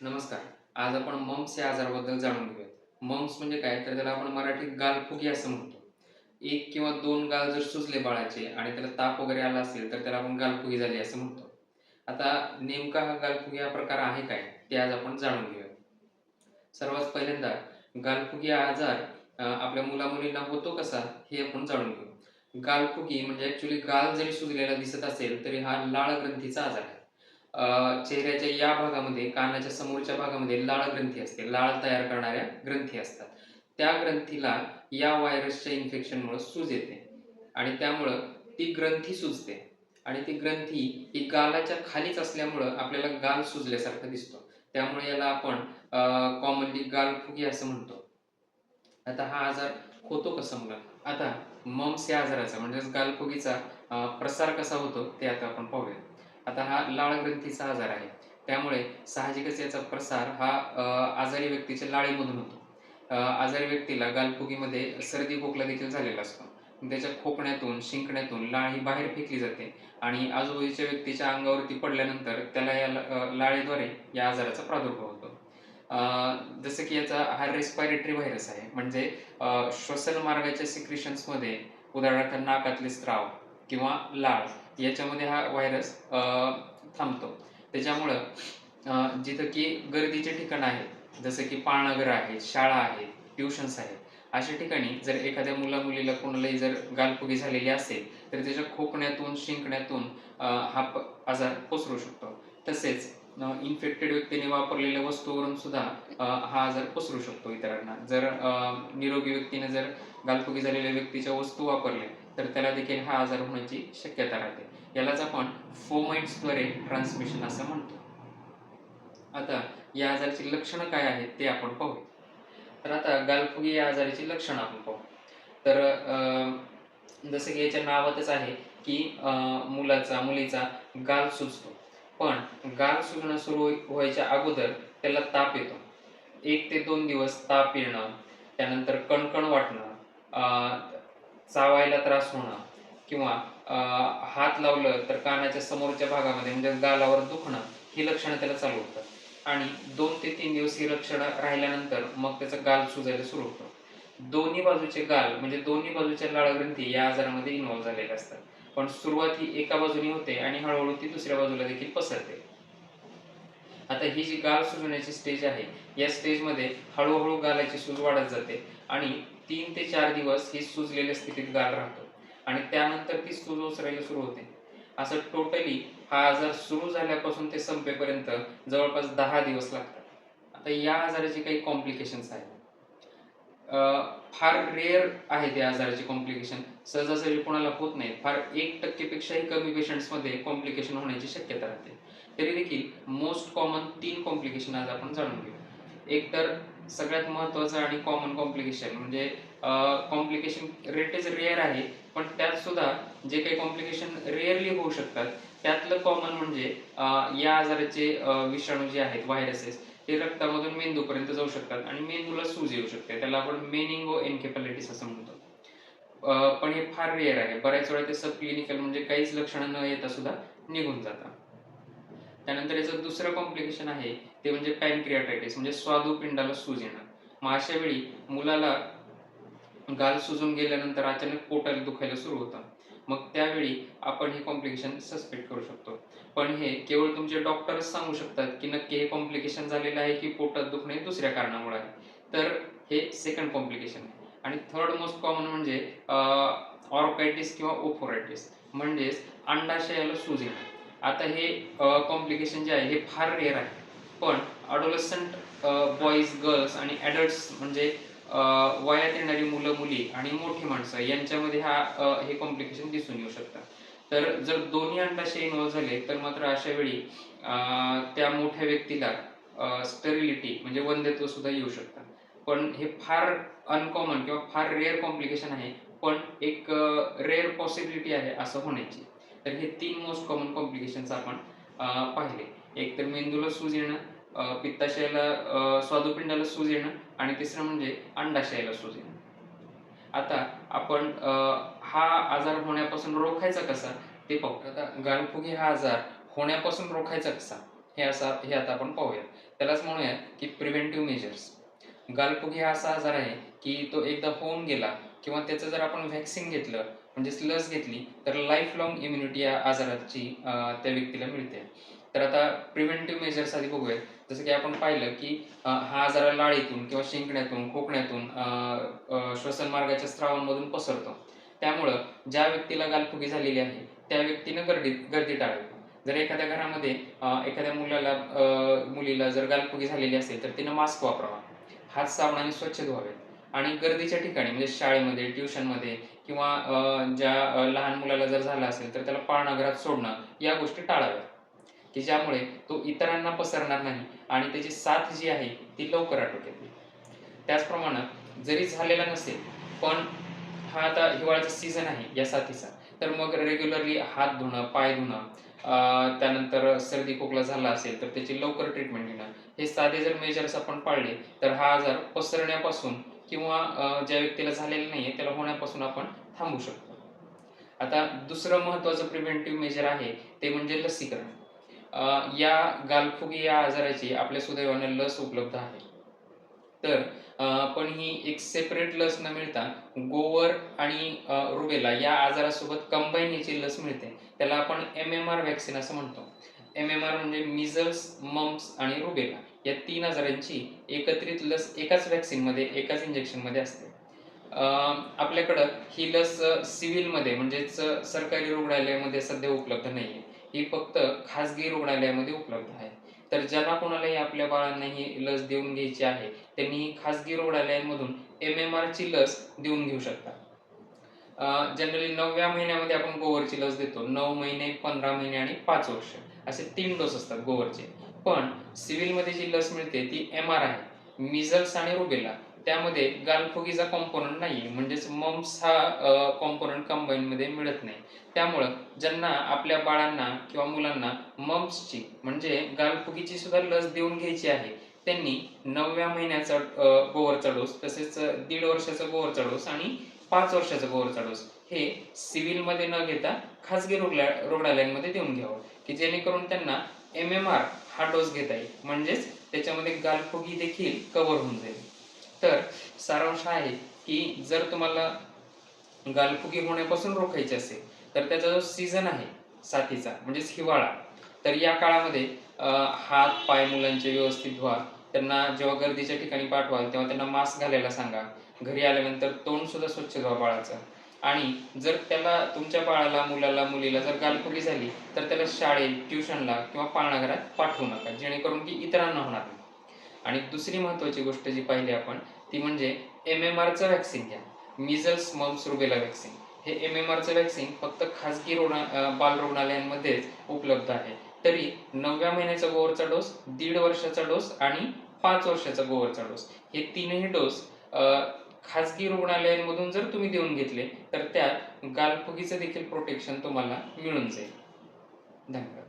नमस्कार. आज आपण मम्स या आजाराबद्दल जाणून घेऊयात. मम्स म्हणजे काय? तर त्याला आपण मराठीत गालफुगी असं म्हणतो. एक किंवा दोन गाल जर सुजले बाळाचे आणि त्याला ताप वगैरे आला असेल तर त्याला आपण गालफुगी झाली असं म्हणतो. आता नेमका हा गालफुगी हा प्रकार आहे काय? ते आज आपण जाणून घेऊया सर्वात पहिल्यांदा गालफुगी हा आजार आपल्या मुलामुलींना होतो कसा? हे आपण जाणून घेऊ. गालफुगी म्हणजे ऍक्च्युली गाल जरी सुजलेला दिसत असेल तरी हा लाळ ग्रंथीचा आजार आहे. चेहऱ्याच्या या भागामध्ये कानाच्या समोरच्या भागामध्ये लाळ ग्रंथी असते. लाळ तयार करणाऱ्या ग्रंथी असतात. त्या ग्रंथीला या व्हायरसच्या इन्फेक्शनमुळे सूज येते आणि त्यामुळं ती ग्रंथी सुजते. आणि ती ग्रंथी ही गालाच्या खालीच असल्यामुळं आपल्याला गाल सुजल्यासारखा दिसतो. त्यामुळे याला आपण कॉमनली गालफुगी असं म्हणतो. आता हा आजार होतो कसा मुलांना आता मम्स या आजाराचा म्हणजेच गालफुगीचा प्रसार कसा होतो ते आता आपण पाहूया. आता हा लाळ ग्रंथीचा आजार आहे. त्यामुळे साहजिकच याचा प्रसार हा आजारी व्यक्तीच्या लाळेमधून होतो. आजारी व्यक्तीला गालफुगीमध्ये सर्दी खोकला देखील झालेला असतो. त्याच्या खोकण्यातून शिंकण्यातून लाळ ही बाहेर फेकली जाते आणि आजूबाजूच्या व्यक्तीच्या अंगावरती पडल्यानंतर त्याला या लाळेद्वारे या आजाराचा प्रादुर्भाव होतो. जसं की याचा हा रेस्पायरेटरी व्हायरस आहे. म्हणजे श्वसन मार्गाच्या सिक्रिशन्समध्ये उदाहरणार्थ नाकातले स्त्राव किंवा लाळ याच्यामध्ये हा व्हायरस थांबतो. त्याच्यामुळं जिथं की गर्दीचे ठिकाण आहेत जसं की पाळणाघरं आहेत शाळा आहेत ट्युशन्स आहेत अशा ठिकाणी जर एखाद्या मुला मुलीला कोणालाही जर गालफुगी झालेली असेल तर त्याच्या खोकण्यातून शिंकण्यातून हा प- आजार पसरू शकतो. तसेच इन्फेक्टेड व्यक्तीने वापरलेल्या वस्तूवरून सुद्धा हा आजार पसरू शकतो इतरांना. जर निरोगी व्यक्तीने जर गालफुगी झालेल्या व्यक्तीच्या वस्तू वापरल्या तर त्याला देखील हा आजार होण्याची शक्यता राहते. यालाच आपण फोमाइट्सद्वारे ट्रान्समिशन असं म्हणतो. आता या आजाराची लक्षणं काय आहेत ते आपण पाहू तर आता गालफुगी या आजाराची लक्षणं आपण पाहू. तर अं, जसं की याच्या नावातच आहे की मुलाचा मुलीचा गाल सुचतो पण गाल सुजणं सुरू व्हायच्या अगोदर त्याला ताप येतो. एक ते दोन दिवस ताप येणं त्यानंतर कणकण वाटणं अं, चावायला त्रास होणं किंवा अं, हात लावलं तर कानाच्या समोरच्या भागामध्ये म्हणजे गालावर दुखणं ही लक्षणं त्याला चालू होतात. आणि दोन ते तीन दिवस ही लक्षणं राहिल्यानंतर मग त्याचा गाल सुजायला सुरू होतो. दोन्ही बाजूचे गाल म्हणजे दोन्ही बाजूच्या लाळग्रंथी या आजारामध्ये इन्व्हॉल्व्ह झालेल्या असतात. पण सुरुवात ही एका बाजूने होते आणि हळूहळू ती दुसऱ्या बाजूला देखील पसरते. आता ही जी गाल सुजण्याची स्टेज आहे या स्टेजमध्ये हळूहळू गालाची सूज वाढत जाते आणि तीन ते चार दिवस ही सुजलेल्या स्थितीत गाल राहतो आणि त्यानंतर ती सूज ओसरायला सुरू होते. असं टोटली हा आजार सुरू झाल्यापासून ते संपेपर्यंत जवळपास दहा दिवस लागतात. आता या आजाराचे काही कॉम्प्लिकेशन्स आहेत. फार रेअर आहे त्या आजाराचे कॉम्प्लिकेशन सहजासहजी कोणाला होत नाही. फार एक टक्केपेक्षाही कमी पेशंट्समध्ये कॉम्प्लिकेशन होण्याची शक्यता राहते. तरी देखील मोस्ट कॉमन तीन कॉम्प्लिकेशन आज आपण जाणून घेऊ. एक तर सगळ्यात महत्त्वाचं आणि कॉमन कॉम्प्लिकेशन म्हणजे कॉम्प्लिकेशन रेटेज रेअर आहे पण त्यात सुद्धा जे काही कॉम्प्लिकेशन रेअरली होऊ शकतात त्यातलं कॉमन म्हणजे या आजाराचे विषाणू जे आहेत व्हायरसेस ते रक्तामधून मेंदूपर्यंत जाऊ शकतात आणि मेंदूला सूज येऊ शकते. त्याला आपण मेनिंगो एन्केफालायटिस असं म्हणतो. पण हे फार रेअर आहे. बऱ्याच वेळा ते सब क्लिनिकल म्हणजे काहीच लक्षणं न येता सुद्धा निघून जातात. त्यानंतर याचं दुसरं कॉम्प्लिकेशन आहे ते म्हणजे पॅनक्रियाटायटिस म्हणजे स्वादुपिंडाला सूज येणं. मग अशा वेळी मुलाला गाल सुजून गेल्यानंतर अचानक पोटाला दुखायला सुरू होतं. मग त्यावेळी आपण हे कॉम्प्लिकेशन सस्पेक्ट करू शकतो. पण हे केवळ तुमचे डॉक्टरच सांगू शकतात की नक्की हे कॉम्प्लिकेशन झालेलं आहे की पोटात दुखणे दुसऱ्या कारणामुळे आहे. तर हे सेकंड कॉम्प्लिकेशन आहे. आणि थर्ड मोस्ट कॉमन म्हणजे ऑर्कायटिस किंवा ओफोरायटिस म्हणजेच अंडाशयाला सूज येणं आता हे कॉम्प्लिकेशन जे आहे हे फार रेअर आहे. पण अडोलसंट बॉईज गर्ल्स आणि ॲडल्ट्स म्हणजे वयात येणारी मुलं मुली आणि मोठी माणसं यांच्यामध्ये हा हे कॉम्प्लिकेशन दिसून येऊ शकतात तर जर दोन्ही अंडाशय इन्व्हॉल्व्ह झाले तर मात्र अशा वेळी त्या मोठ्या व्यक्तीला स्टेरिलिटी म्हणजे वंध्यत्व सुद्धा येऊ शकतं. पण हे फार अनकॉमन किंवा फार रेअर कॉम्प्लिकेशन आहे पण एक रेअर पॉसिबिलिटी आहे असं होण्याची. तर हे तीन मोस्ट कॉमन कॉम्प्लिकेशन्स आपण पाहिले. एक तर मेंदूला सूज येणं पित्ताशयाला स्वादुपिंडाला सूज येणं आणि तिसरं म्हणजे अंडाशयाला सूज आता आपण हा आजार होण्यापासून रोखायचा कसा ते पाहू आता गालफुगी हा आजार होण्यापासून रोखायचा कसा हे असा हे आता आपण पाहूया. त्यालाच म्हणूया की प्रिव्हेंटिव्ह मेजर्स गालफुगी हा असा आजार आहे की तो एकदा होऊन गेला किंवा त्याचं जर आपण व्हॅक्सिन घेतलं म्हणजेच लस घेतली तर लाईफ लॉंग इम्युनिटी या आजाराची त्या व्यक्तीला मिळते. तर आता प्रिव्हेंटिव्ह मेजर्स आधी बघूया जसं की आपण पाहिलं की हा आजारा लाळीतून किंवा शिंकण्यातून खोकण्यातून श्वसन मार्गाच्या स्रावांमधून पसरतो. त्यामुळं ज्या व्यक्तीला गालफुगी झालेली आहे त्या व्यक्तीनं गर्दी गर्दी टाळावी. जर एखाद्या घरामध्ये एखाद्या मुलाला मुलीला जर गालफुगी झालेली असेल तर तिनं मास्क वापरावा. हात साबणाने स्वच्छ धुवावेत आणि गर्दीच्या ठिकाणी म्हणजे शाळेमध्ये ट्युशनमध्ये किंवा ज्या लहान मुलाला जर झालं असेल तर त्याला पाळणाघरात सोडणं या गोष्टी टाळाव्यात. की ज्यामुळे तो इतरांना पसरणार नाही आणि त्याची साथ जी आहे ती लवकर आटोक्यात येईल. त्याचप्रमाणे जरी झालेला नसेल पण हा आता हिवाळ्याचा सीझन आहे या साथीचा. तर मग रेग्युलरली हात धुणं पाय धुणं त्यानंतर सर्दी खोकला झाला असेल तर त्याची लवकर ट्रीटमेंट घेणं हे साधे जर मेजर्स आपण पाळले तर हा आजार पसरण्यापासून किंवा ज्या व्यक्तीला झालेला नाही त्याला होण्यापासून आपण थांबू शकतो. आता दुसरं महत्वाचं प्रिव्हेंटिव्ह मेजर आहे ते म्हणजे लसीकरण. या गालफुगी या आजाराची आपल्या सुदैवाने लस उपलब्ध आहे. तर पण ही एक सेपरेट लस न मिळता गोवर आणि रुबेला या आजारासोबत कंबाईन याची लस मिळते. त्याला आपण एम एम आर वॅक्सिन असं म्हणतो. एम एम आर म्हणजे मिझल्स मम्स आणि रुबेला या तीन आजारांची एकत्रित लस एकाच व्हॅक्सिनमध्ये एकाच इंजेक्शनमध्ये असते. अं, आपल्याकडं ही लस सिव्हिलमध्ये म्हणजेच सरकारी रुग्णालयामध्ये सध्या उपलब्ध नाही आहे ही फक्त खासगी रुग्णालयामध्ये उपलब्ध आहे. तर ज्यांना कोणालाही आपल्या बाळांना ही लस देऊन घ्यायची आहे त्यांनी खासगी रुग्णालयांमधून एम एम आरची लस देऊन घेऊ शकता. जनरली नवव्या महिन्यामध्ये आपण गोवरची लस देतो. नऊ महिने पंधरा महिने आणि पाच वर्ष. असे तीन डोस असतात गोवरचे. पण सिव्हिलमध्ये जी लस मिळते ती एम आर आहे. मिझल्स आणि रुबेला. त्यामध्ये गालफुगीचा कॉम्पोनंट नाही म्हणजेच मम्स हा कॉम्पोनंट कंबाईनमध्ये मिळत नाही. त्यामुळं ज्यांना आपल्या बाळांना किंवा मुलांना मम्सची म्हणजे गालफुगीची सुद्धा लस देऊन घ्यायची आहे त्यांनी नवव्या महिन्याचा गोवरचा डोस तसेच दीड वर्षाचा गोवरचा डोस आणि पाच वर्षाचा गोवरचा डोस हे सिव्हिलमध्ये न घेता खाजगी रुग्णा रुग्णालयांमध्ये देऊन घ्यावं. की जेणेकरून त्यांना एम एम आर हा डोस घेता येईल. म्हणजेच त्याच्यामध्ये गालफुगी देखील कव्हर होऊन जाईल. तर सारांश आहे की जर तुम्हाला गालफुगी होण्यापासून रोखायचे असेल तर त्याचा जो सीझन आहे साथीचा म्हणजेच हिवाळा तर या काळामध्ये हात पाय मुलांचे व्यवस्थित धुवा. त्यांना जेव्हा गर्दीच्या ठिकाणी पाठवाल तेव्हा त्यांना मास्क घालायला सांगा. घरी आल्यानंतर तोंड सुद्धा स्वच्छ धुवा बाळाचं. आणि जर त्याला तुमच्या बाळाला मुलाला मुलीला जर गालफुगी झाली तर त्याला शाळेत ट्युशनला किंवा पाळणाघरात पाठवू नका जेणेकरून की इतरांना होणार नाही. आणि दुसरी महत्वाची गोष्ट जी पाहिली आपण ती म्हणजे एम एम आरचं व्हॅक्सिन घ्या. मिझल्स मम्स रुबेला वॅक्सिन हे एम एम आरचं व्हॅक्सिन फक्त खाजगी रुग्णा बाल रुग्णालयांमध्येच उपलब्ध आहे. तरी नवव्या महिन्याचा गोवरचा डोस दीड वर्षाचा डोस आणि पाच वर्षाचा गोवरचा डोस हे तीनही डोस खाजगी रुग्णालयांमधून जर तुम्ही देऊन घेतले तर त्यात गालफुगीचं देखील प्रोटेक्शन तुम्हाला मिळून जाईल. धन्यवाद.